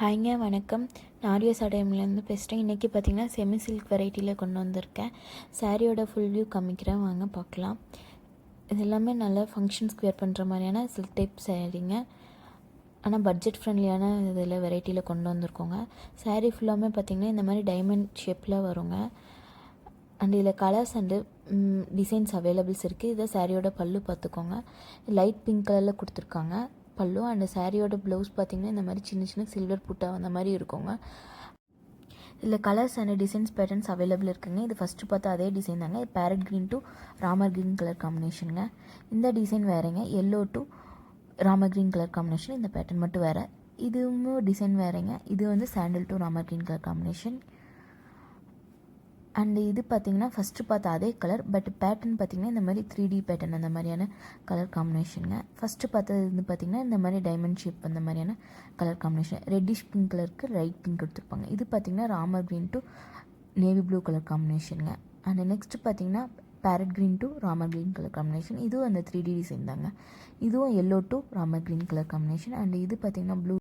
ஹாய்ங்க வணக்கம். நான் சடையம்லேருந்து பேசுகிறேன் இன்றைக்கி பார்த்தீங்கன்னா செமி சில்க் வெரைட்டியில் கொண்டு வந்திருக்கேன். சாரியோட ஃபுல் வியூ காமிக்கிறேன். வாங்க பார்க்கலாம் இது எல்லாமே நல்லா ஃபங்க்ஷன்ஸ்க்கு வேர் பண்ணுற மாதிரியான சில்க் டைப் சாரீங்க ஆனால் பட்ஜெட் ஃப்ரெண்ட்லியான இதில் வெரைட்டியில் கொண்டு வந்திருக்கோங்க. சாரீ ஃபுல்லாமே பார்த்திங்கன்னா இந்த மாதிரி டைமண்ட் ஷேப்பில் வருங்க. அண்ட் இதில் கலர்ஸ் அண்டு டிசைன்ஸ் அவைலபிள்ஸ் இருக்குது இதை சாரியோட பல்லு பார்த்துக்கோங்க லைட் பிங்க் கலரில் கொடுத்துருக்காங்க. பல்லு அண்ட் சாரியோட ப்ளவுஸ் பார்த்திங்கன்னா இந்த மாதிரி சின்ன சின்ன சில்வர் புட்டா அந்த மாதிரி இருக்குங்க. இதில் colours and designs patterns available இருக்குங்க. இது ஃபஸ்ட்டு பார்த்தா அதே டிசைன் தாங்க. Parrot green to Ramar green colour காம்பினேஷனுங்க இந்த design வேறுங்க. Yellow to Ramar green colour combination இந்த பேட்டர்ன் மட்டும் வேறு. இதுவும் டிசைன் வேறுங்க. இது வந்து sandal to Ramar green colour combination and இது பார்த்திங்கன்னா ஃபஸ்ட்டு பார்த்த அதே கலர் பட் பேட்டர்ன் பார்த்திங்கன்னா இந்த மாதிரி த்ரீ டி பேட்டர்ன் அந்த மாதிரியான கலர் காம்பினேஷனுங்க ஃபஸ்ட்டு பார்த்தது வந்து பார்த்திங்கன்னா இந்த மாதிரி டைமண்ட் ஷேப் அந்த மாதிரியான கலர் காம்பினேஷன் ரெட்டிஷ் பிங்க் கலருக்கு ரைட் பிங்க் கொடுத்துருப்பாங்க. இது பார்த்திங்கன்னா Ramar green to navy blue colour காம்பினேஷனுங்க and next பார்த்திங்கன்னா parrot green to Ramar green colour combination இதுவும் அந்த த்ரீ டி டிசைன் தாங்க. இதுவும் yellow to Ramar green colour combination and இது பார்த்திங்கன்னா ப்ளூ